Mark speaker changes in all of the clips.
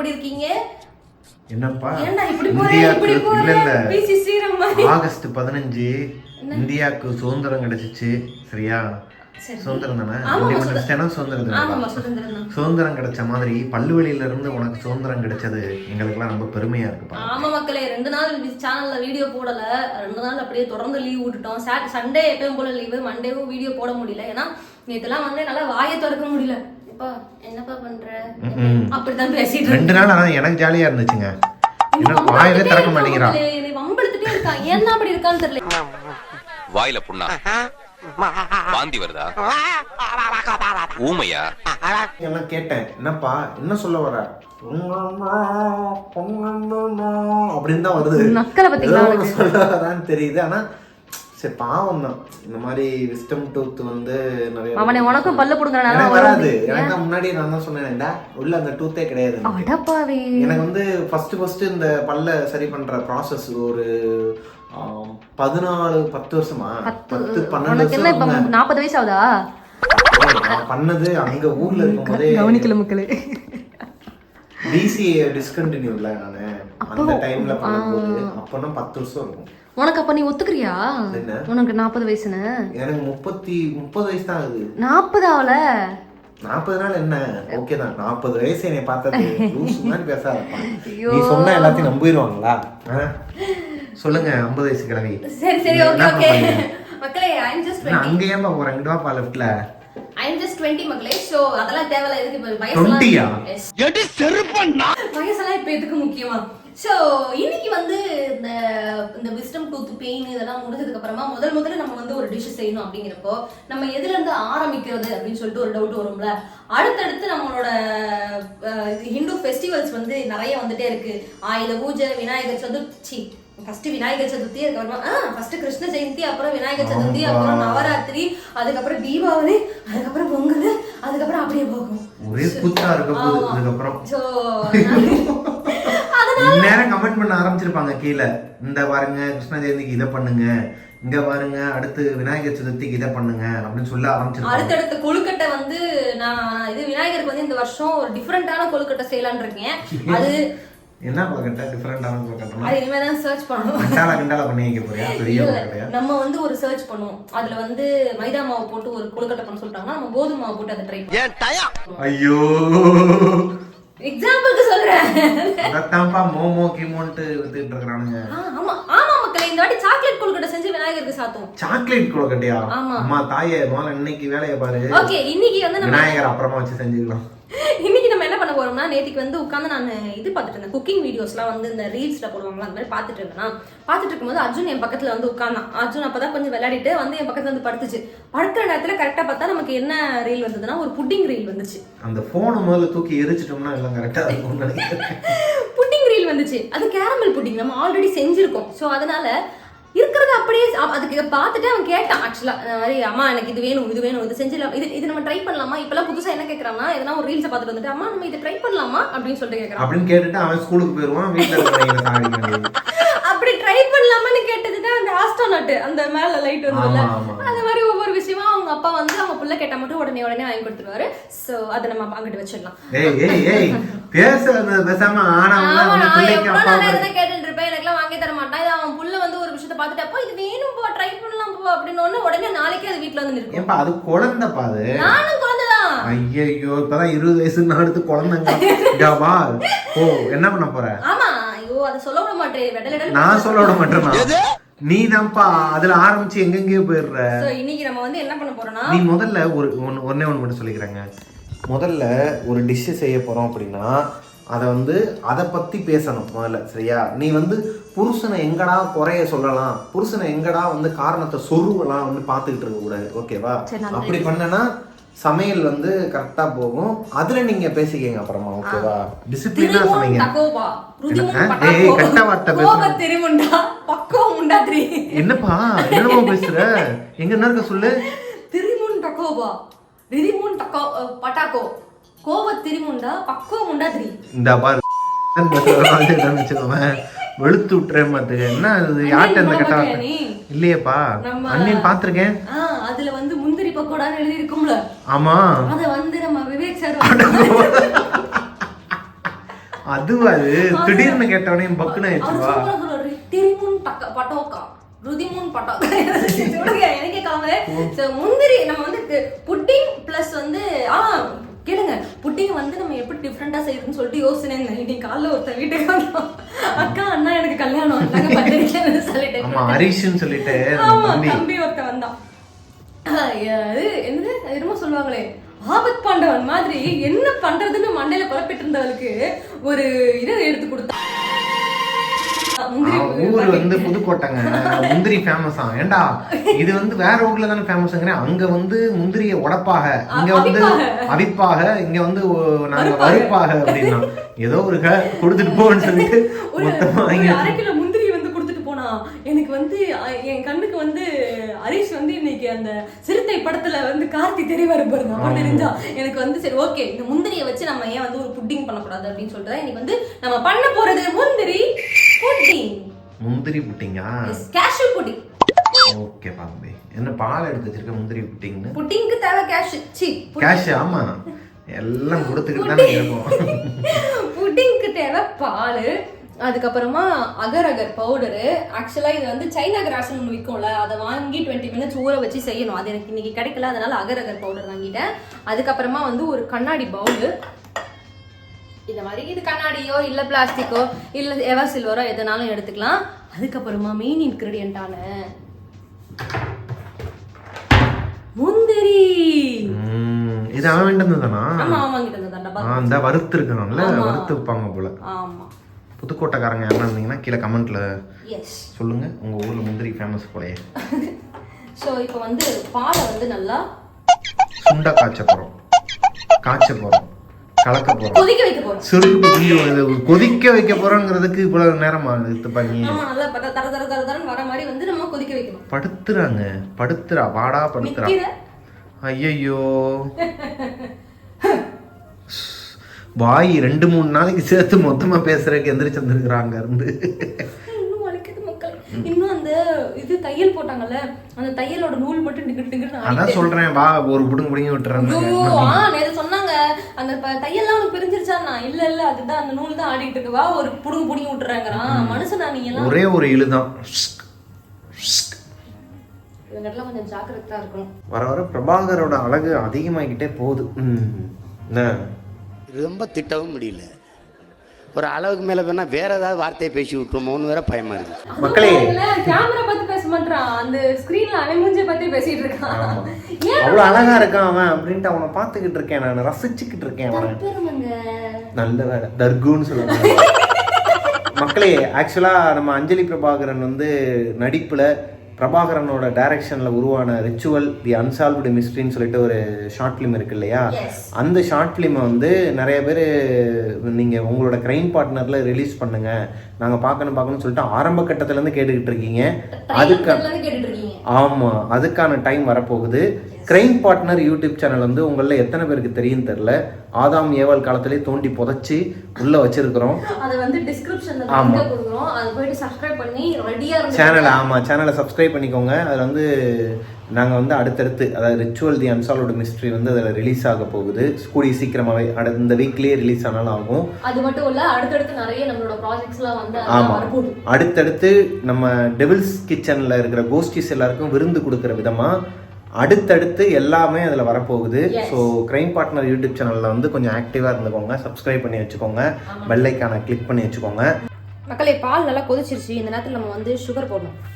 Speaker 1: எப்படி இருக்கீங்க?
Speaker 2: என்னப்பா?
Speaker 1: ஏன்டா இப்படி போற? இப்படி போற? பிசி மாதிரி.
Speaker 2: ஆகஸ்ட் பதினஞ்சு இந்தியாவுக்கு சுதந்திரம் கிடைச்சிச்சு சரியா?
Speaker 1: சரி.
Speaker 2: சுதந்திரம் தானே? சுதந்திரம் தானே.
Speaker 1: சுதந்திரம்
Speaker 2: கிடைச்ச மாதிரி பல்லுவலியில இருந்து உனக்கு சுதந்திரம் கிடைச்சது. எங்களுக்கெல்லாம் ரொம்ப பெருமையா இருக்குப்பா.
Speaker 1: ஆமா மக்களே ரெண்டு நாள் சேனல்ல வீடியோ போடல. ரெண்டு நாள் அப்படியே தொடர்ந்து லீவ் விட்டுட்டோம். சண்டே எப்பயும் போல லீவு மண்டேவும் வீடியோ போட முடியல. ஏன்னா நேத்துலாம் வந்து நல்லா வாயை திறக்க முடியல.
Speaker 2: ரெண்டு நாள் ஆனா எனக்கு ஜாலியா இருந்துச்சுங்க. என்ன வாயவே திறக்க மாட்டேங்கிறா.
Speaker 1: மக்களே, என்னை வம்பெடுத்துட்டே இருக்கான் ஏன் அப்படி இருக்கான்னு தெரியல.
Speaker 3: வாயில புண்ணா? வாந்தி வருதா? ஊமையா?
Speaker 2: எல்லாம் கேட்டேன். என்னப்பா என்ன சொல்ல வர? அப்படின்னு தான் வருது. சொல்ல வரான்னு தெரியுது. ஆனா சரி பாவம் தான். இந்த மாதிரி விஸ்டம் டூத் வந்து நிறைய
Speaker 1: அவனை உனக்கும் பல்லு புடுங்கறனால
Speaker 2: வராது. எனக்கு முன்னாடி நான் தான் சொன்னேன்டா உள்ள அந்த டூத்தே கிடையாது எனக்கு.
Speaker 1: அடப்பாவே.
Speaker 2: எனக்கு வந்து ஃபர்ஸ்ட் ஃபர்ஸ்ட் இந்த பல்ல சரி பண்ற ப்ராசஸ் ஒரு பதினாலு பத்து வருஷமா? பத்து. பன்னெண்டு வருஷம்
Speaker 1: நாற்பது வயசு ஆகுதா
Speaker 2: நான் பண்ணது அங்க ஊர்ல இருக்கும்போதே
Speaker 1: கவனிக்கல மக்களே.
Speaker 2: டிசிஏ டிஸ்கண்டினியூல நானு. அந்த டைம்ல பண்ணும்போது அப்பனா பத்து வருஷம் இருக்கும்.
Speaker 1: உனக்கு அப்ப நீ ஒத்துக்கிறியா? உனக்கு நாற்பது வயசுன்னு.
Speaker 2: எனக்கு முப்பத்தி முப்பது வயசு தான் ஆகுது.
Speaker 1: நாற்பது ஆகல
Speaker 2: நாற்பது நாள் என்ன? ஓகே தான். நாற்பது வயசு என்னை பார்த்தது. லூசு மாதிரி பேசாதப்பா நீ சொன்ன எல்லாத்தையும் நம்பிடுவாங்களா? சொல்லுங்க ஐம்பது வயசு கிழவி.
Speaker 1: சரி சரி ஓகே ஓகே? மக்களே ஐ அம் ஜஸ்ட்
Speaker 2: நான் அங்க ஏன்பா போறேன். இங்கிட்டு வாப்பா லெஃப்ட்ல
Speaker 1: ஐ அம் ஜஸ்ட் 20 மக்களே. சோ அதெல்லாம் தேவையில்ல. எதுக்கு இப்ப
Speaker 2: 20 யா?
Speaker 1: வயசெல்லாம் வயசெல்லாம் இப்ப எதுக்கு முக்கியமா? சோ இன்னைக்கு வந்து இந்த இந்த விஸ்டம் டூத் பெயின் இதெல்லாம் முடிஞ்சதுக்கு அப்புறமா முதல் முதல்ல நம்ம வந்து ஒரு டிஷ் செய்யணும் அப்படிங்கிறப்போ நம்ம எதுல இருந்து ஆரம்பிக்கிறது அப்படின்னு சொல்லிட்டு ஒரு டவுட் வரும்ல? அடுத்தடுத்து நம்மளோட ஹிந்து ஃபெஸ்டிவல்ஸ் வந்து நிறைய வந்துட்டே இருக்கு. ஆயுத பூஜை விநாயகர் சதுர்த்தி. ஃபர்ஸ்ட் விநாயகர் சதுர்த்தி அதுக்கப்புறமா ஆ ஃபர்ஸ்ட் கிருஷ்ண ஜெயந்தி அப்புறம் விநாயகர் சதுர்த்தி. அப்புறம் நவராத்திரி அதுக்கப்புறம் தீபாவளி அதுக்கப்புறம் பொங்கல் அதுக்கப்புறம் அப்படியே போகும்.
Speaker 2: ஒரே கூத்தா இருக்க போகுது
Speaker 1: ஆமா.
Speaker 2: இந்நேரம் கமெண்ட் பண்ண ஆரம்பிச்சிருப்பாங்க. கீழே இந்த பாருங்க கிருஷ்ண ஜெயந்திக்கு இதை பண்ணுங்க. இங்க பாருங்க அடுத்து விநாயகர் சதுர்த்திக்கு இதை பண்ணுங்க அப்படின்னு சொல்ல ஆரம்பிச்சிருப்பாங்க.
Speaker 1: அடுத்தடுத்த கொழுக்கட்டை வந்து நான் இது விநாயகருக்கு வந்து இந்த வருஷம் ஒரு டிஃப்ரெண்டான கொழுக்கட்டை செய்யலாம்னு இருக்கேன். அது
Speaker 2: என்ன பக்கட்டா டிஃபரெண்டான பக்கட்டா
Speaker 1: அது இனிமே தான் சர்ச் பண்ணணும்.
Speaker 2: கண்டால கண்டால பண்ணி வைக்க போறியா? பெரிய
Speaker 1: நம்ம வந்து ஒரு சர்ச் பண்ணுவோம். அதுல வந்து மைதா மாவு போட்டு ஒரு கொழுக்கட்டை பண்ண சொல்லிட்டாங்கன்னா நம்ம கோதுமை மாவு போட்டு அதை ட்ரை பண்ணுவோம்
Speaker 2: ஐயோ!
Speaker 1: எக்ஸாம்பிளுக்கு சொல்றேன்.
Speaker 2: அதான்ப்பா மோமோ கீமோன்ட்டு வித்துட்டு இருக்கிறானுங்க.
Speaker 1: ஆ, ஆமா. ஆமா மக்களே இந்த வாட்டி சாக்லேட் கொழுக்கட்டை செஞ்சு விநாயகருக்கு சாத்துவோம்.
Speaker 2: சாக்லேட் கொழுக்கட்டையா?
Speaker 1: ஆமா.
Speaker 2: அம்மா தாயே முதல்ல இன்னைக்கு வேலையை பாரு.
Speaker 1: ஓகே இன்னைக்கு வந்து
Speaker 2: விநாயகர் அப்புறமா வச்சு செஞ்சுக்கலாம்.
Speaker 1: இன்னைக்கு நம்ம பண்ண போறோம்னா நேத்திக்கு வந்து உட்காந்து நான் இது பார்த்துட்டு இருந்தேன். குக்கிங் வீடியோஸ்லாம் வந்து இந்த ரீல்ஸ்ல போடுவாங்களா அந்த மாதிரி பார்த்துட்டு இருந்தேனா பார்த்துட்டு இருக்கும்போது அர்ஜுன் என் பக்கத்துல வந்து உட்கார்ந்தான். அர்ஜுன் அப்பதான் கொஞ்சம் விளையாடிட்டு வந்து என் பக்கத்துல வந்து படுத்துச்சு. படுக்கிற நேரத்துல கரெக்டா பார்த்தா நமக்கு என்ன ரீல் வந்ததுன்னா ஒரு புட்டிங் ரீல் வந்துச்சு.
Speaker 2: அந்த போனை முதல்ல தூக்கி எரிச்சிட்டோம்னா எல்லாம் கரெக்டா இருக்கும்னு நினைக்கிறேன்.
Speaker 1: புட்டிங் ரீல் வந்துச்சு. அது கேரமல் புட்டிங் நம்ம ஆல்ரெடி செஞ்சிருக்கோம். ஸோ அதனால இருக்கிறது அப்படியே அதுக்கு பார்த்துட்டு அவன் கேட்டான் ஆக்சுவலா மாதிரி அம்மா எனக்கு இது வேணும் இது வேணும் இது செஞ்சிடலாம். இது இது நம்ம ட்ரை பண்ணலாமா? இப்பெல்லாம் புதுசா என்ன கேட்கறான்னா எதனா ஒரு ரீல்ஸை பார்த்துட்டு வந்துட்டு அம்மா நம்ம இதை ட்ரை பண்ணலாமா? அப்படின்னு சொல்லிட்டு கேட்கறான்
Speaker 2: அப்படின்னு கேட்டுட்டு அவன் ஸ்கூலுக்கு போயிருவான் வீட்டுல
Speaker 1: ட்ரை பண்ணலாமான்னு கேட்டதுதான் அந்த ஆஸ்ட்ரோனட் அந்த மேல லைட்
Speaker 2: ஆமா.
Speaker 1: அந்த மாதிரி ஒவ்வொரு விஷயமா அவங்க அப்பா வந்து அவங்க புள்ள கேட்டா மட்டும் உடனே உடனே வாங்கி கொடுத்துருவாரு. சோ அதை நம்ம அங்கிட்டு வச்சிடலாம். கேட்டுட்டு இருப்பேன்? எனக்குலாம் வாங்கி தர மாட்டான். இது அவன் புள்ள வந்து ஒரு விஷயத்த பார்த்துட்டு அப்போ இது வேணும் போ ட்ரை பண்ணலாம் போ அப்படின்னு உடனே நாளைக்கே அது வீட்ல வந்து நிற்கும்.
Speaker 2: அது குழந்தைப்பா அது.
Speaker 1: நானும் குழந்தைதான்
Speaker 2: ஐயோ இப்பதான் இருபது வயசு அடுத்து குழந்தைங்க. ஓ என்ன பண்ண போற?
Speaker 1: ஆமா அதை சொல்ல விட மாட்டேன். வெடல்
Speaker 2: நான் சொல்ல விட மாட்டேனா நீ தான்ப்பா அதுல ஆரம்பிச்சு எங்கெங்கயோ போயிடுற.
Speaker 1: சோ இன்னைக்கு நம்ம வந்து என்ன பண்ண போறோம்னா
Speaker 2: நீ முதல்ல ஒரு ஒன்று ஒன்னே ஒன்று மட்டும் சொல்லிக்கிறேங்க. முதல்ல ஒரு டிஷ்ஷு செய்ய போகிறோம் அப்படின்னா அதை வந்து அதை பற்றி பேசணும் முதல்ல சரியா? நீ வந்து புருஷனை எங்கடா குறைய சொல்லலாம்? புருஷனை எங்கடா வந்து காரணத்தை சொருவலாம் வந்து பார்த்துக்கிட்டு இருக்க கூடாது ஓகேவா? அப்படி பண்ணனா சமையல் வந்து கரெக்டாக போகும். அதில் நீங்கள் பேசிக்கங்க அப்புறமா ஓகேவா டிசிப்ளினாக
Speaker 1: திரிமுன்
Speaker 2: சமைங்க. ஏய், கெட்ட வார்த்தை
Speaker 1: முண்டாத்ரி
Speaker 2: என்னப்பா? என்னமோ பேசுற? எங்க என்ன இருக்க சொல்லு.
Speaker 1: திரிமுன் டக்கோபா ரிதிமுன் டக்கோ பட்டாக்கோ. கோப திரிமுண்டா பக்கோ முண்டாத்ரி
Speaker 2: இந்த பாரு. வெளுத்து விட்டுறேன் பாத்துக்க என்ன யார்கிட்ட இந்த கெட்ட வார்த்தை?
Speaker 1: நீ.
Speaker 2: இல்லையேப்பா. அண்ணின் பாத்திருக்கேன்
Speaker 1: அதுல வந்து முந்திரி பக்கோடான்னு எழுதி இருக்கும்ல
Speaker 2: ஆமா.
Speaker 1: அத வந்து நம்ம விவேக் சார்
Speaker 2: அதுவா அது? திடீர்னு கேட்டவனே பக்குன்னு ஆயிடுச்சுவா?
Speaker 1: திரிமுன் டக்க பட்டோக்கா? ருதிமுன் பட்டோக்கா? சொல்லுங்க எனக்கே So, முந்திரி நம்ம வந்து புட்டிங் பிளஸ் வந்து ஆ கேளுங்க. புட்டிங் வந்து நம்ம எப்படி டிஃப்ரெண்டா செய்யறதுன்னு சொல்லிட்டு யோசனை இன்னைக்கு காலைல ஒருத்தர் வீட்டுக்கு வந்தோம் அக்கா அண்ணா எனக்கு கல்யாணம். நாங்க பத்திரிக்கைன்னு சொல்லிட்டு.
Speaker 2: ஆமா ஹரிஷ்னு சொல்லிட்டு தம்பி
Speaker 1: ஒருத்தன் வந்தான். அது என்னது? என்னமோ சொல்லுவாங்களே. ஆபத் பாண்டவன் மாதிரி என்ன பண்றதுன்னு மண்டையில குழப்பிட்டு இருந்தவளுக்கு ஒரு இதை எடுத்து கொடுத்தா.
Speaker 2: ஊர் வந்து புதுக்கோட்டைங்க. முந்திரி ஃபேமஸா ஏண்டா இது வந்து வேற ஊர்ல தானே ஃபேமஸ்ங்கிறேன் அங்க வந்து முந்திரிய உடப்பாக. இங்க வந்து அவிப்பாக. இங்க வந்து நாங்க வறுப்பாக அப்படின்னா ஏதோ ஒரு கொடுத்துட்டு போன்னு சொல்லிட்டு மொத்தமா
Speaker 1: ஒரு
Speaker 2: வாங்கி
Speaker 1: அரை கிலோ முந்திரி வந்து கொடுத்துட்டு போனா எனக்கு வந்து என் கண்ணுக்கு வந்து ஹரிஷ் வந்து இன்னைக்கு அந்த சிறுத்தை படத்துல வந்து கார்த்தி தெரிவாரு பாருங்க அப்ப தெரிஞ்சா. எனக்கு வந்து சரி ஓகே இந்த முந்திரியை வச்சு நம்ம ஏன் வந்து ஒரு புட்டிங் பண்ணக்கூடாது அப்படின்னு சொல்லிட்டு தான் இன்னைக்கு வந்து நம்ம பண்ண போறது முந்திரி புட்டிங்.
Speaker 2: முந்திரி புட்டிங்கா?
Speaker 1: Cashew pudding
Speaker 2: okay Bombay. என்ன பால் எடுத்து வச்சிருக்க முந்திரி புட்டிங்னு?
Speaker 1: புட்டிங்க்கு தேவை கேஷ் சி
Speaker 2: கேஷ் ஆமா. எல்லாம் கொடுத்துக்கிட்டு தானே இருக்கும்.
Speaker 1: புட்டிங்க்கு தேவை பால். அதுக்கப்புறமா அகர் அகர் பவுடரு ஆக்சுவலாக இது வந்து சைனா கிராஸ்னு ஒன்று விற்கும்ல அதை வாங்கி டுவெண்ட்டி மினிட்ஸ் ஊற வச்சு செய்யணும். அது எனக்கு இன்னைக்கு கிடைக்கல அதனால அகர் அகர் பவுடர் வாங்கிட்டேன். அதுக்கப்புறமா வந்து ஒரு கண்ணாடி பவுலு இந்த மாதிரி இது கண்ணாடியோ இல்லை பிளாஸ்டிக்கோ இல்லை எவர் சில்வரோ எதனாலும் எடுத்துக்கலாம். அதுக்கப்புறமா மெயின் இன்க்ரீடியண்ட்டான முந்திரி.
Speaker 2: இது அவன் வேண்டியது தானா?
Speaker 1: ஆமா வாங்கிட்டு வந்தேன் டப்பா.
Speaker 2: ஆ, இந்த வறுத்து இருக்கணும்ல
Speaker 1: ஆமா.
Speaker 2: வறுத்து வைப்பாங்க போல.
Speaker 1: ஆமா.
Speaker 2: புதுக்கோட்டைக்காரங்க யாரா இருந்தீங்கன்னா கீழே கமெண்ட்ல
Speaker 1: எஸ்
Speaker 2: சொல்லுங்க. உங்க ஊர்ல முந்திரி ஃபேமஸ் போலயே.
Speaker 1: ஸோ இப்போ வந்து பாலை வந்து நல்லா
Speaker 2: சுண்டா காய்ச்ச போறோம். காய்ச்ச போறோம். கலக்க போறோம்.
Speaker 1: கொதிக்க வைக்க போறோம்.
Speaker 2: புள்ளி வருது. கொதிக்க வைக்க போறோங்கிறதுக்கு இவ்வளவு நேரமா இது பண்ணி
Speaker 1: நல்லா தர தர தர தரன்னு வர மாதிரி வந்து நம்ம கொதிக்க வைக்கணும்.
Speaker 2: படுத்துறாங்க. படுத்துறா வாடா படுத்துறா. ஐயையோ. வாய் ரெண்டு மூணு நாளைக்கு சேர்த்து மொத்தமா பேசுறதுக்கு எந்திரிச்சு வந்திருக்கிறாங்க இருந்து
Speaker 1: இன்னும் வலிக்குது மக்கள். இன்னும் அந்த இது தையல் போட்டாங்கல்ல அந்த தையலோட நூல் மட்டும் டிங்கிட்டு
Speaker 2: அதான் சொல்றேன் வா ஒரு புடுங்க புடுங்கி விட்டுறாங்க
Speaker 1: ஆ நேத்து சொன்னாங்க அந்த தையல்லாம் உனக்கு பிரிஞ்சிருச்சா? நான் இல்ல இல்ல அதுதான் அந்த நூல் தான் ஆடிட்டு இருக்கு. வா ஒரு புடுங்க புடுங்கி விட்டுறாங்கறான். மனுஷனா நீங்க எல்லாம்?
Speaker 2: ஒரே ஒரு இழுதான்
Speaker 1: இவங்கெல்லாம் கொஞ்சம் ஜாக்கிரதா இருக்கணும்.
Speaker 2: வர வர பிரபாகரோட அழகு அதிகமாகிக்கிட்டே போகுது. ம். என்ன?
Speaker 4: ரொம்ப திட்டவும் முடியல. ஒரு அளவுக்கு மேலே வேணா வேற ஏதாவது வார்த்தையை பேசி விட்டுருமோன்னு வேற பயமா இருக்கு.
Speaker 2: மக்களே.
Speaker 1: கேமரா பத்தி பேச மாட்டான் அந்த ஸ்கிரீன்ல அவன் மூஞ்சிய பத்தி பேசிட்டு இருக்கான் ஏன்
Speaker 2: அவ்வளவு அழகா இருக்கான் அவன் அப்படின்ட்டு அவனை பார்த்துக்கிட்டு இருக்கேன் நான். ரசிச்சுக்கிட்டு இருக்கேன் அவனை. நல்ல வேலை. தர்குன்னு சொல்லுவாங்க. மக்களே ஆக்சுவலா நம்ம அஞ்சலி பிரபாகரன் வந்து நடிப்புல பிரபாகரனோட டைரக்ஷன்ல உருவான ரிச்சுவல் தி அன்சால்வ்டு மிஸ்ட்ரின்னு சொல்லிட்டு ஒரு ஷார்ட் ஃபிலிம் இருக்கு இல்லையா. அந்த ஷார்ட் ஃபிலிமை வந்து நிறைய பேர் நீங்க உங்களோட கிரைம் பார்ட்னர்ல ரிலீஸ் பண்ணுங்க. நாங்க பார்க்கணும் பார்க்கணும்னு சொல்லிட்டு ஆரம்ப கட்டத்துல இருந்து கேட்டுக்கிட்டு இருக்கீங்க. அதுக்கு
Speaker 1: அதுக்கு கேட்டுட்டு இருக்கீங்க.
Speaker 2: ஆமா அதுக்கான டைம் வரப்போகுது. கிரைம் பார்ட்னர் யூடியூப் சேனல் வந்து உங்கள எத்தனை பேருக்கு தெரியும் தெரியல. ஆதாம் ஏவல் காலத்திலே தோண்டி புதைச்சி உள்ள வச்சிருக்கிறோம்.
Speaker 1: அதை வந்து டிஸ்கிரிப்ஷன்ல
Speaker 2: ஆமா.
Speaker 1: லிங்க் கொடுக்குறோம். அதை போயிட்டு சப்ஸ்கிரைப் பண்ணி ரெடியா இருந்து
Speaker 2: சேனலை ஆமா. சேனலை சப்ஸ்கிரைப் பண்ணிக்கோங்க. அதில் வந்து நாங்கள் வந்து அடுத்தடுத்து அதாவது ரிச்சுவல் தி அன்சால்வ்டு மிஸ்ட்ரி வந்து அதில் ரிலீஸ் ஆக போகுது. கூடிய சீக்கிரமாகவே அட இந்த வீக்லேயே ரிலீஸ் ஆனாலும் ஆகும்.
Speaker 1: அது மட்டும் இல்ல அடுத்தடுத்து நிறைய நம்மளோட ப்ராஜெக்ட்ஸ்லாம் வந்து
Speaker 2: ஆமா.
Speaker 1: அதெல்லாம் வரப்போகுது
Speaker 2: அடுத்தடுத்து நம்ம டெவில்ஸ் கிச்சன்ல இருக்கிற கோஸ்டிஸ் எல்லாருக்கும் விருந்து கொடுக்கிற விதமா அடுத்தடுத்து எல்லாமே அதில் வரப்போகுது. ஸோ கிரைம் பார்ட்னர் யூடியூப் சேனலில் வந்து கொஞ்சம் ஆக்டிவாக இருந்துக்கோங்க. சப்ஸ்கிரைப் பண்ணி வச்சுக்கோங்க. பெல் ஐக்கானை கிளிக் பண்ணி வச்சுக்கோங்க.
Speaker 1: மக்களே பால் நல்லா கொதிச்சிருச்சு. இந்த நேரத்துல நம்ம வந்து சுகர் போடணும்.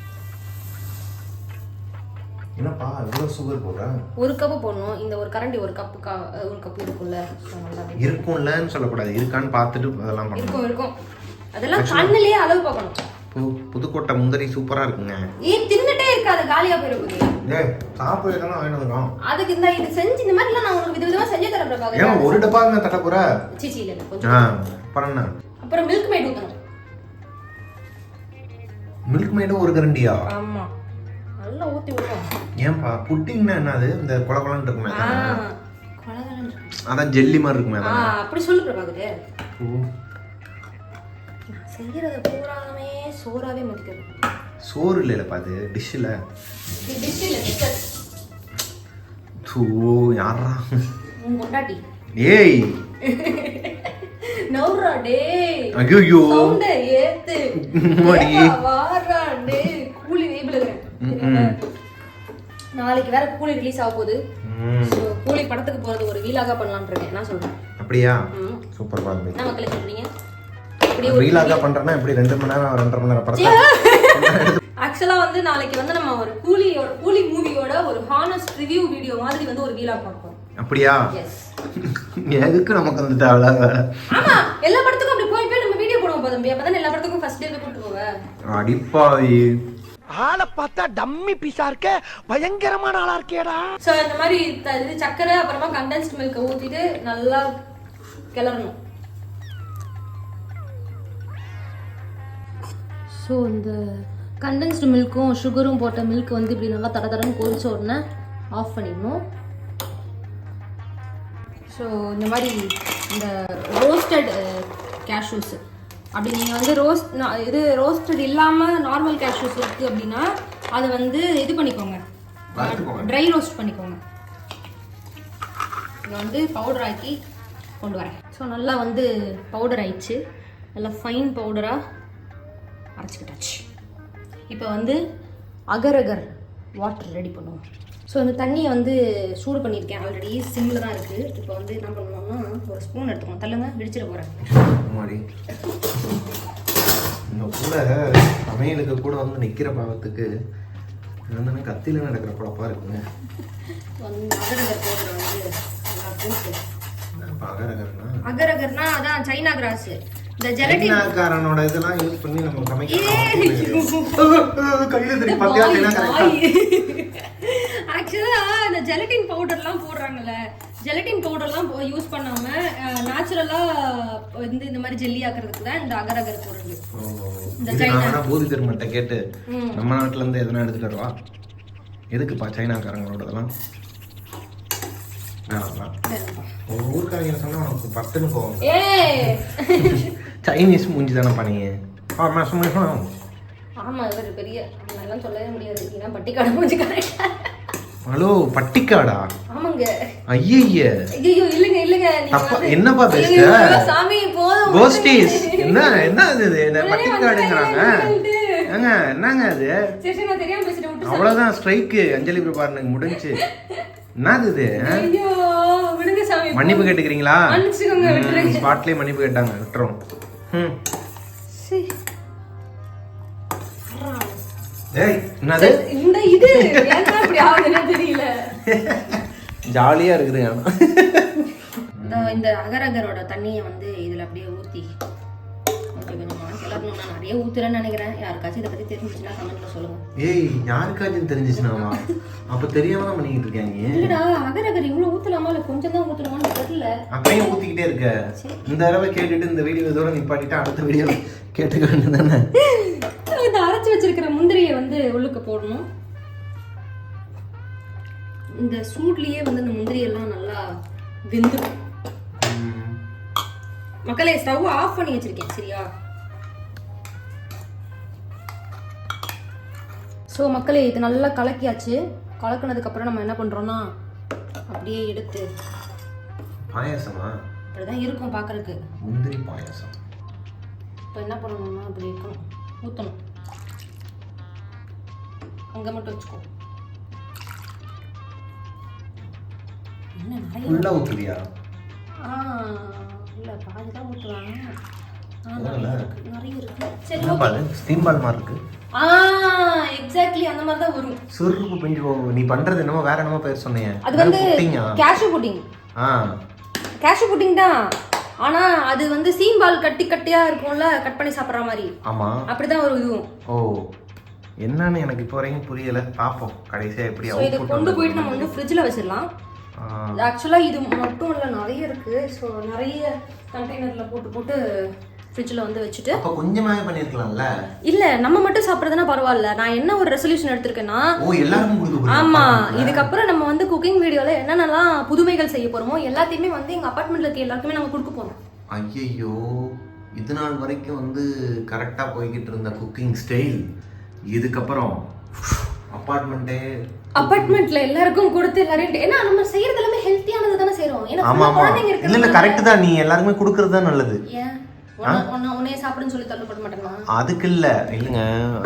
Speaker 2: என்னப்பா இவ்வளோ சுகர் போடுறேன்
Speaker 1: ஒரு கப்பு போடணும். இந்த ஒரு கரண்டி ஒரு கப்பு கா- ஒரு கப்பு இருக்கும்ல.
Speaker 2: இருக்கும்லன்னு சொல்லக்கூடாது. இருக்கான்னு பார்த்துட்டு அதெல்லாம்
Speaker 1: இருக்கும் இருக்கும். அதெல்லாம் கண்ணுலயே அளவு பார்க்கணும்.
Speaker 2: புதுக்கோட்டை முந்திரி சூப்பராக இருக்குங்க.
Speaker 1: ஏன் தின்னுட்டே இருக்காது காலியா போயிருக்கு
Speaker 2: ஏய் சாப்பிட தானே வேணுங்கிறோம்
Speaker 1: அதுக்கு இந்த இது செஞ்சு இந்த மாதிரிலாம் நான் உங்களுக்கு விதவிதமா செஞ்சு தரேன்
Speaker 2: ஏன்
Speaker 1: பிரபாகர்
Speaker 2: ஒரு டப்பா என்ன தட்ட போற
Speaker 1: சீச்சி இல்ல இல்ல,
Speaker 2: ஆ
Speaker 1: கொஞ்சம்
Speaker 2: அப்புறம் என்ன
Speaker 1: அப்புறம் மில்க் மேட் ஊத்தணும்.
Speaker 2: மில்க் மேடும் ஒரு கரண்டியா?
Speaker 1: ஆமா. நல்லா ஊத்தி விடுவோம்.
Speaker 2: ஏன்பா புட்டிங்னா என்னது? இந்த கொல கொலன்னு இருக்குமே அதானே? ஜெல்லி மாதிரி இருக்குமே?
Speaker 1: அப்படி சொல்லு பிரபாகர். செய்யறத பூராமே சோறாவே மதிக்கிறது
Speaker 2: சோறு இல்லைல்லப்பா அது? டிஷ்ஷில் தூ யாரா ஏய்!
Speaker 1: நவுறா டேய்.
Speaker 2: ஐயோ
Speaker 1: சவுண்ட ஏத்து. வாடா டேய். கூலி வெயிபிளுகிறேன் நாளைக்கு வேற கூலி ரிலீஸ் ஆக போகுது. கூலி படத்துக்கு போறது ஒரு வீலாக பண்ணலாம்னு இருக்கேன். என்ன சொல்றேன்
Speaker 2: அப்படியா. சூப்பர் பாருங்க
Speaker 1: என்ன மக்களே சொல்றீங்க? இப்படி ஒரு
Speaker 2: ரீலாக பண்றேன்னா எப்படி ரெண்டு மணி நேரம் ரெண்டரை மணி நேரம் படத்தை?
Speaker 1: ஆக்சுவலா வந்து நாளைக்கு வந்து நம்ம ஒரு கூலியோட கூலி மூவியோட ஒரு ஹானஸ்ட் ரிவ்யூ வீடியோ மாதிரி வந்து ஒரு வீலாக பார்ப்போம்.
Speaker 2: அப்படியா?
Speaker 1: எஸ்
Speaker 2: எதுக்கு நமக்கு அவ்வளோ வேலை?
Speaker 1: ஆமா எல்லா படத்துக்கும் அப்படி போய் போய் நம்ம வீடியோ போடுவோம் தம்பி அப்பதான் எல்லா படத்துக்கும் ஃபர்ஸ்ட் டே கூட்டு போவேன்
Speaker 2: அடிப்பாவி.
Speaker 5: ஆளை பார்த்தா டம்மி பீஸா இருக்க? பயங்கரமான ஆளா இருக்கேடா
Speaker 1: ஸோ இந்த மாதிரி இது சக்கரை அப்புறமா கண்டென்ஸ்ட் மில்கை ஊற்றிட்டு நல்லா கிளறணும். ஸோ இந்த கண்டென்ஸ்டு மில்க்கும் சுகரும் போட்ட மில்க் வந்து இப்படி நல்லா தட தடன்னு கொதிச்ச உடனே ஆஃப் பண்ணிடணும். ஸோ இந்த மாதிரி இந்த ரோஸ்டட் கேஷ்யூஸ் அப்படி நீங்கள் வந்து ரோஸ்ட் இது ரோஸ்டட் இல்லாமல் நார்மல் கேஷ்யூஸ் இருக்குது அப்படின்னா அதை வந்து இது பண்ணிக்கோங்க. ட்ரை ரோஸ்ட் பண்ணிக்கோங்க. இதை வந்து பவுடர் ஆக்கி கொண்டு வரேன். ஸோ நல்லா வந்து பவுடர் ஆயிடுச்சு. நல்லா ஃபைன் பவுடராக அரைச்சிக்கிட்டாச்சு. இப்போ வந்து அகர் அகர் வாட்டர் ரெடி பண்ணுவோம். ஸோ இந்த தண்ணியை வந்து சூடு பண்ணியிருக்கேன். ஆல்ரெடி சிம்மில் தான் இருக்குது இப்போ வந்து என்ன பண்ணுவோம்னா ஒரு ஸ்பூன் எடுத்துக்கோங்க தள்ளுங்க இடிச்சிட போகிறேன்
Speaker 2: இந்த கூட சமையலுக்கு கூட வந்து நிக்கிற பாவத்துக்கு என்னன்னா கத்தியில நடக்கிற குழப்பா இருக்குங்க. அகரகர்னா?
Speaker 1: அகர் அகர்னா அதான் சைனா கிராஸ். இந்த ஜெலட்டின்
Speaker 2: சைனாக்காரனோட இதெல்லாம் யூஸ் பண்ணி நம்ம சமைக்கிறோம்? கையில திருப்பி பார்த்தியா? சைனாக்காரன்
Speaker 1: ஆக்சுவலா இந்த ஜெலட்டின் பவுடர்லாம் போடுறாங்கல்ல. ஜெலட்டின் பவுடர்லாம் யூஸ் பண்ணாம நேச்சுரலா வந்து இந்த மாதிரி ஜெல்லி ஆக்குறதுக்கு தான் இந்த அகர் அகர் போடுறது இந்த சைனா.
Speaker 2: பூதி திருமட்டை கேட்டு. நம்ம நாட்டுல இருந்து எதனா எடுத்துட்டு வரவா எதுக்குப்பா சைனாக்காரங்களோட இதெல்லாம் வேணாம் ஒரு ஊருக்காரங்க சொன்னா உனக்கு பத்துன்னு
Speaker 1: ஏ
Speaker 2: சைனீஸ் மூஞ்சி தானே பண்ணீங்க ஆ மாசம்
Speaker 1: ஆமா இவர் பெரிய அதெல்லாம் சொல்லவே முடியாது. ஏன்னா பட்டிக்காடு மூஞ்சி
Speaker 2: ஹலோ பட்டிக்காடா?
Speaker 1: ஆமாங்க.
Speaker 2: ஐயய்ய
Speaker 1: ஐயோ இல்லைங்க இல்லைங்க. வந்து-
Speaker 2: என்னப்பா பேசுற?
Speaker 1: சாமி போதும்.
Speaker 2: கோஸ்டிஸ் என்ன என்ன இது? என்ன பட்டிக்காடுங்கிறாங்க. ஏங்க என்னங்க அது?
Speaker 1: சரி நான் தெரியாம பேசிட்டு விட்டு
Speaker 2: அவ்வளவுதான் ஸ்ட்ரைக்கு அஞ்சலி பிரபாரனுக்கு முடிஞ்சு. என்னது இது?
Speaker 1: ஐயோ விடுங்க சாமி
Speaker 2: மன்னிப்பு கேட்டுக்கிறீங்களா?
Speaker 1: மன்னிச்சுக்கோங்க, விட்டுருங்க.
Speaker 2: ஸ்பாட்லயே மன்னிப்பு கேட்டாங்க விட்டுறோம்
Speaker 1: இந்த இது. ஏன்டா இப்படி ஆகுதுன்னு தெரியல.
Speaker 2: ஜாலியா இருக்குது
Speaker 1: இந்த அகரகரோட தண்ணியை வந்து இதுல அப்படியே ஊத்தி கொஞ்சமா கிளறணும் நான் நிறைய ஊத்துறேன்னு நினைக்கிறேன் யாருக்காச்சும் இதை பத்தி தெரிஞ்சுச்சுன்னா கமெண்ட்ல சொல்லுங்க
Speaker 2: ஏய் யாருக்காச்சும் தெரிஞ்சிச்சுனாமா அப்ப தெரியாம தான் பண்ணிக்கிட்டு இருக்காங்க
Speaker 1: இல்லடா அகரகர் இவ்வளவு ஊத்தலாமா இல்ல கொஞ்சம் தான் ஊத்தலாமான்னு தெரியல.
Speaker 2: அப்பயும் ஊத்திக்கிட்டே இருக்க. இந்த தடவை கேட்டுட்டு இந்த வீடியோ இதோட நிப்பாட்டிட்டு அடுத்த வீடியோ கேட்டுக்க வேண்டியதானே
Speaker 1: இந்த அரைச்சு வச்சிருக்கிற முந்திரியை வந்து உள்ளுக்கு போடணும். இந்த சூட்லயே வந்து இந்த முந்திரி எல்லாம் நல்லா வெந்துடும் மக்களே ஸ்டவ் ஆஃப் பண்ணி வச்சிருக்கேன் சரியா? ஸோ மக்களே இது நல்லா கலக்கியாச்சு. கலக்குனதுக்கு அப்புறம் நம்ம என்ன பண்றோம்னா அப்படியே எடுத்து
Speaker 2: பாயாசமா?
Speaker 1: இப்படிதான் இருக்கும் பார்க்கறதுக்கு
Speaker 2: முந்திரி பாயாசம்.
Speaker 1: இப்போ என்ன பண்ணணும்னா அப்படி இருக்கணும் ஊற்றணும் அங்கே மட்டும் வச்சுக்கோ. என்ன நிறைய
Speaker 2: ஊத்துவியா
Speaker 1: ஆ. இல்லை பாதி தான் ஊற்றுவாங்க ஆ
Speaker 2: போதும்ல?
Speaker 1: நிறைய இருக்கு. நிறைய இருக்கு. சரி
Speaker 2: என்ன பால் ஸ்டீம் பால் மாதிரி இருக்கு.
Speaker 1: ஆ எக்ஸாக்ட்லி அந்த மாதிரி தான் வரும்.
Speaker 2: சுருக்கு பிஞ்சு போகும் நீ பண்றது என்னமோ வேற என்னமோ பேர் சொன்னீங்க
Speaker 1: அது வந்து கேஷ்யூ புட்டிங்
Speaker 2: ஆ.
Speaker 1: கேஷ்யூ புட்டிங் தான். ஆனா அது வந்து சீம்பால் கட்டி கட்டியா இருக்கும்ல கட் பண்ணி சாப்பிட்ற மாதிரி.
Speaker 2: ஆமா.
Speaker 1: அப்படிதான் ஒரு இதுவும்.
Speaker 2: ஓ என்னன்னு எனக்கு இப்போ வரைக்கும் புரியல. பார்ப்போம் கடைசியா எப்படி
Speaker 1: கொண்டு போயிட்டு நம்ம வந்து ஃப்ரிட்ஜில் வச்சிடலாம். ஆக்சுவலாக இது மட்டும் இல்லை நிறைய இருக்குது ஸோ நிறைய கண்டெய்னரில் போட்டு போட்டு ஃப்ரிட்ஜில் வந்து வச்சுட்டு
Speaker 2: அப்ப கொஞ்சமாவே பண்ணிருக்கலாம்ல?
Speaker 1: இல்லை நம்ம மட்டும் சாப்பிட்றதுனா பரவாயில்ல. நான் என்ன ஒரு ரெசல்யூஷன் எடுத்திருக்கேன்னா
Speaker 2: ஓ எல்லாருக்கும் கொடுக்க போறீங்க?
Speaker 1: ஆமா. இதுக்கப்புறம் நம்ம வந்து குக்கிங் வீடியோல என்னென்னலாம் புதுமைகள் செய்ய போறோமோ எல்லாத்தையுமே வந்து எங்க அபார்ட்மெண்ட்ல இருக்க எல்லாருக்குமே நம்ம கொடுக்க போறோம்.
Speaker 2: ஐயையோ. இது நாள் வரைக்கும் வந்து கரெக்டாக போய்கிட்டு இருந்த குக்கிங் ஸ்டைல் இதுக்கப்புறம் அப்பார்ட்மெண்ட்டே
Speaker 1: அபார்ட்மெண்ட்ல எல்லாருக்கும் கொடுத்து எல்லாரையும் ஏன்னா நம்ம செய்யறது எல்லாமே ஹெல்த்தியானது தானே செய்றோம். ஏன்னா
Speaker 2: ஆமா ஆமா. இல்ல இல்ல கரெக்ட் தான். நீ எல்லாருக்குமே கொடுக்கறது தான் நல்லது. அதுக்கு இல்லை. இல்லைங்க.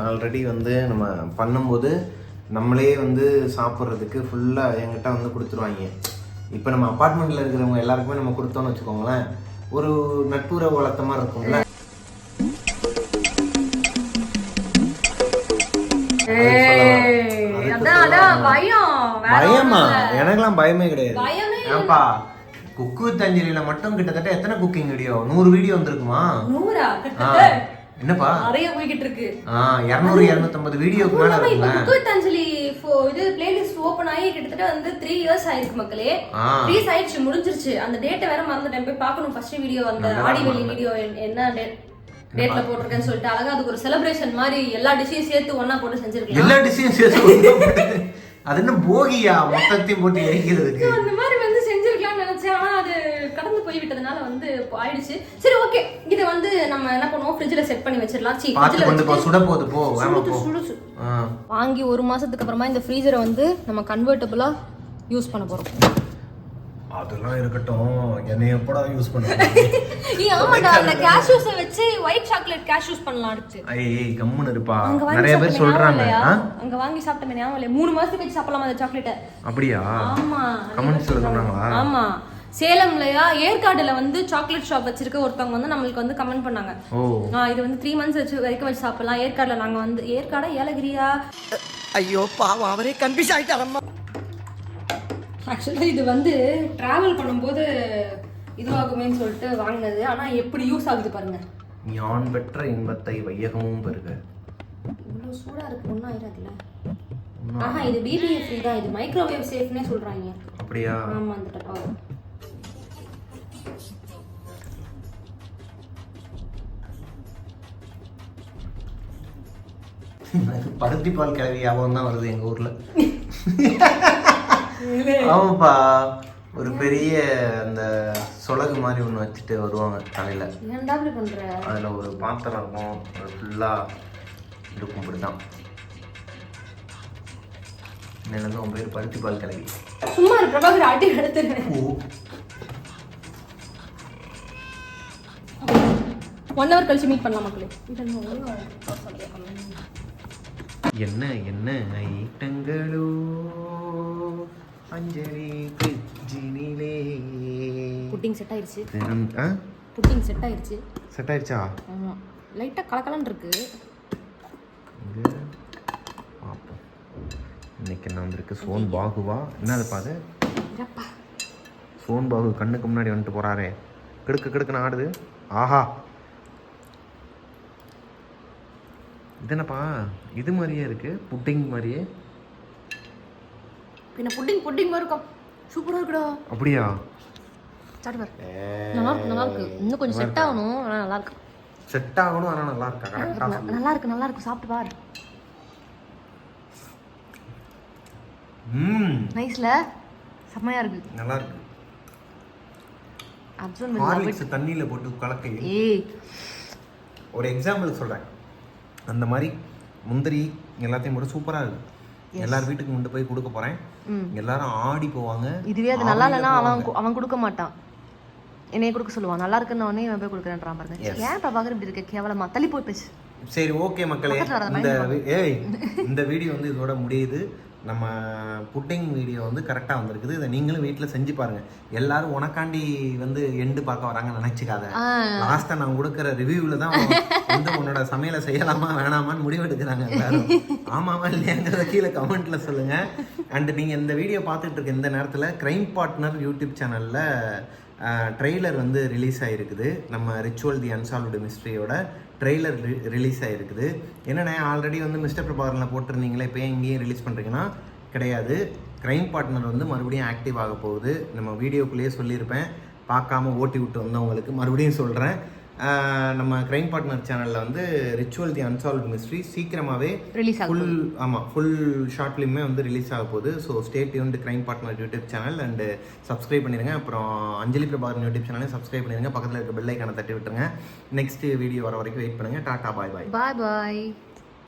Speaker 2: ஆல்ரெடி வந்து நம்ம பண்ணும்போது நம்மளே வந்து சாப்பிட்றதுக்கு ஃபுல்லாக என்கிட்ட வந்து கொடுத்துருவாங்க. இப்போ நம்ம அப்பார்ட்மெண்ட்டில் இருக்கிறவங்க எல்லாருக்குமே நம்ம கொடுத்தோம்னு வச்சுக்கோங்களேன். ஒரு நட்புறவு வளர்த்த மாதிரி இருக்கும்ல.
Speaker 1: அதான் பயம்.
Speaker 2: எனக்கெல்லாம் பயமே கிடையாது. ஏன்பா குக்கு தஞ்சலியில மட்டும் கிட்டத்தட்ட எத்தனை குக்கிங் வீடியோ நூறு வீடியோ வந்திருக்குமா?
Speaker 1: நூறா?
Speaker 2: என்னப்பா?
Speaker 1: நிறைய போய்கிட்டு இருக்கு
Speaker 2: ஆ இரநூறு இரநூத்தம்பது வீடியோக்கு மேல
Speaker 1: குக்கு ஃபோ- இது பிளேலிஸ்ட் ஓபன் ஆகி கிட்டத்தட்ட வந்து த்ரீ இயர்ஸ் ஆயிருக்கு மக்களே.
Speaker 2: ஆ.
Speaker 1: ரிலீஸ் ஆயிடுச்சு முடிஞ்சிருச்சு. அந்த டேட்டை வேற மறந்துட்டேன். போய் பார்க்கணும். ஃபர்ஸ்ட் வீடியோ அந்த ஆடி வெளி. வீடியோ என்ன டேட் டேட்ல போட்டிருக்கேன்னு சொல்லிட்டு அழகா அதுக்கு ஒரு செலிப்ரேஷன் மாதிரி எல்லா டிஷ்ஷையும் சேர்த்து ஒண்ணா போட்டு செஞ்சிருக்கலாம்.
Speaker 2: எல்லா டிஷ்ஷையும் சேர்த்து அது என்ன போகியா? மொத்தத்தையும் போட்டு எரிக்கிறதுக்கு.
Speaker 1: அந்த மாதிரி வந்து செஞ்சிருக்கலாம்னு நினைச்சேன். ஆனா அது கடந்து போய் விட்டதுனால வந்து ஆயிடுச்சு சரி ஓகே இதை வந்து நம்ம என்ன பண்ணுவோம்? ஃப்ரிட்ஜ்ல செட் பண்ணி வச்சிடலாம். சீ
Speaker 2: பார்த்து கொண்டு போ. சுட போகுது போ. வேமா போ.
Speaker 1: சுடு சுடு.
Speaker 2: ஆ.
Speaker 1: வாங்கி ஒரு மாசத்துக்கு அப்புறமா இந்த ஃப்ரீசரை வந்து நம்ம கன்வெர்ட்டபுளா யூஸ் பண்ண போறோம்.
Speaker 2: அதெல்லாம் இருக்கட்டும். என்னை எப்படா யூஸ்
Speaker 1: ஆமாடா அந்த கேஷ்யூஸை வச்சு ஒயிட் சாக்லேட் கேஷ்யூஸ் பண்ணலாம் அடுத்து.
Speaker 2: ஐய் கம்முன்னு இருப்பா.
Speaker 1: அங்க வாங்கி
Speaker 2: நிறைய பேர்
Speaker 1: சாப்பிட்டோமே
Speaker 2: சொல்றாங்க?
Speaker 1: அங்க வாங்கி சாப்பிட்டோமே ஞாபகம் இல்லையா? மூணு மாசத்துக்கு வச்சு சாப்பிடலாம் அந்த சாக்லேட்டை
Speaker 2: அப்படியா?
Speaker 1: ஆமா.
Speaker 2: கமெண்ட்ஸ்ல சொன்னாங்களா?
Speaker 1: ஆமா. சேலம்லயா ஏற்காடுல வந்து சாக்லேட் ஷாப் வச்சிருக்க ஒருத்தவங்க வந்து நம்மளுக்கு வந்து கமெண்ட் பண்ணாங்க. இது வந்து த்ரீ மந்த்ஸ் வச்சு வரைக்கும் வச்சு சாப்பிடலாம். ஏற்காடுல நாங்க வந்து ஏற்காடா ஏலகிரியா?
Speaker 5: ஐயோ பாவம் அவரே கன்ஃபியூஸ் ஆயிட்டாரம்மா.
Speaker 1: ஆக்சுவலா இது வந்து டிராவல் பண்ணும்போது இதுவாகுமேன்னு சொல்லிட்டு வாங்கினது. ஆனா எப்படி யூஸ் ஆகுது பாருங்க.
Speaker 2: ஞான் பெற்ற இன்பத்தை வையகமும் பெறுக.
Speaker 1: இவ்வளவு சூடா இருக்கு ஒன்றும் ஆயிடாதுல்ல ஆஹா இது பிபிஎஃப் ஃப்ரீ தான். இது மைக்ரோவேவ் சேஃப்னே சொல்றாங்க.
Speaker 2: அப்படியா?
Speaker 1: ஆமா அந்த டப்பா
Speaker 2: பருத்தி பால் கிளவி ஞாபகம் தான் வருது எங்க ஊர்ல. ஆமாப்பா. ஒரு பெரிய அந்த சொலகு மாதிரி ஒன்று வச்சுட்டு வருவாங்க தலையில. அதில் ஒரு பாத்திரம் இருக்கும். அது ஃபுல்லாக இருக்கும் இப்படி தான் என்னது உன் பேர் பருத்தி பால் கிளவி
Speaker 1: சும்மா பிரபாகர் அடி எடுத்துருவேன்
Speaker 2: ஓ.
Speaker 1: ஒன் ஹவர் கழிச்சு மீட் பண்ணலாம் மக்களே.
Speaker 2: என்ன என்ன ஐட்டங்களோ. அஞ்சலி கிச்சினிலே.
Speaker 1: புட்டிங் செட் ஆயிருச்சு புட்டிங் செட் ஆயிருச்சு
Speaker 2: செட் ஆயிடுச்சா.
Speaker 1: ஆமா. லைட்டா கலக்கலன்னு இருக்கு.
Speaker 2: இன்னைக்கு என்ன வந்திருக்கு? சோன் பாகுவா? என்ன அது? பாது. சோன் பாகு கண்ணுக்கு முன்னாடி வந்துட்டு போறாரே. கிடுக்கு கிடுக்குன்னு ஆடுது. ஆஹா. இது என்னப்பா? இது மாதிரியே இருக்கு. புட்டிங் மாதிரியே.
Speaker 1: பின்ன புட்டிங் புட்டிங் மாதிரி இருக்கும் சூப்பரா இருக்குடா.
Speaker 2: அப்படியா?
Speaker 1: சாப்பிட்டு பாரு. நல்லா இருக்கு நல்லா இருக்கு. இன்னும் கொஞ்சம் செட் ஆகணும் ஆனா நல்லா இருக்கு.
Speaker 2: செட் ஆகணும் ஆனால் நல்லா இருக்கா? கரெக்டாக
Speaker 1: நல்லா இருக்கு நல்லா இருக்கு சாப்பிட்டு பாரு. நைஸ்ல செம்மையா இருக்கு.
Speaker 2: நல்லா இருக்கு.
Speaker 1: அப்சர்வ்
Speaker 2: ஹார்லிக்ஸ் தண்ணியில் போட்டு கலக்கி.
Speaker 1: ஏய்.
Speaker 2: ஒரு எக்ஸாம்பிள் சொல்கிறேன் அந்த மாதிரி முந்திரி எல்லாத்தையும் போட்டு சூப்பராக இருக்கு. எல்லார் வீட்டுக்கு கொண்டு போய் கொடுக்க போகிறேன் எல்லாரும் ஆடி போவாங்க.
Speaker 1: இதுவே அது நல்லா இல்லைன்னா அவன் அவன் கொடுக்க மாட்டான். என்னைய கொடுக்க சொல்லுவான். நல்லா இருக்குன்னு உடனே இவன் போய் கொடுக்குறேன்றான் பாருங்க. ஏன் பிரபாகர் இப்படி இருக்க? கேவலமா? தள்ளி போய் பேசு
Speaker 2: சரி ஓகே மக்களே. இந்த ஏய் இந்த வீடியோ வந்து இதோட முடியுது. நம்ம புட்டிங் வீடியோ வந்து கரெக்டாக வந்திருக்குது. இதை நீங்களும் வீட்டில் செஞ்சு பாருங்க. எல்லாரும் உனக்காண்டி வந்து எண்டு பார்க்க வராங்கன்னு நினைச்சுக்காத. லாஸ்ட்டாக நான் கொடுக்குற ரிவ்யூவில் தான் வந்து உன்னோட சமையலை செய்யலாமா வேணாமான்னு முடிவெடுக்கிறாங்க எல்லாரும். ஆமாவா இல்லையாங்கிறத கீழே கமெண்ட்ல சொல்லுங்க. அண்ட் நீங்கள் இந்த வீடியோ பார்த்துட்டு இருக்க இந்த நேரத்தில் கிரைம் பார்ட்னர் யூடியூப் சேனலில் ட்ரெய்லர் வந்து ரிலீஸ் ஆகிருக்குது நம்ம ரிச்சுவல் தி அன்சால்வ்டு மிஸ்ட்ரியோட ட்ரெய்லர் ரிலீஸ் ஆகிருக்குது என்னென்ன ஆல்ரெடி வந்து மிஸ்டர் பிரபாகரனில் போட்டிருந்தீங்களே இப்போ ஏன் இங்கேயும் ரிலீஸ் பண்ணுறீங்கன்னா கிடையாது. க்ரைம் பார்ட்னர் வந்து மறுபடியும் ஆக்டிவ் ஆக போகுது. நம்ம வீடியோக்குள்ளேயே சொல்லியிருப்பேன். பார்க்காம ஓட்டி விட்டு வந்தவங்களுக்கு மறுபடியும் சொல்கிறேன் நம்ம க்ரைம் பார்ட்னர் சேனலில் வந்து ரிச்சுவல் தி அன்சால்வ்டு மிஸ்ட்ரி சீக்கிரமாகவே
Speaker 1: ரிலீஸ் ஆகும்
Speaker 2: ஃபுல் ஆமாம் ஃபுல் ஷார்ட் ஃபிலிமே வந்து ரிலீஸ் ஆக போகுது. So stay tuned crime partner YouTube channel and subscribe பண்ணிடுங்க அப்புறம் அஞ்சலி பிரபாகரன் யூடியூப் சேனலையும் சப்ஸ்கிரைப் பண்ணிடுங்க பக்கத்தில் இருக்க பெல் ஐக்கானை தட்டி விட்டுருங்க. நெக்ஸ்ட் வீடியோ வர வரைக்கும் வெயிட் பண்ணுங்கள் டாடா பாய் பாய்
Speaker 1: பாய் பாய்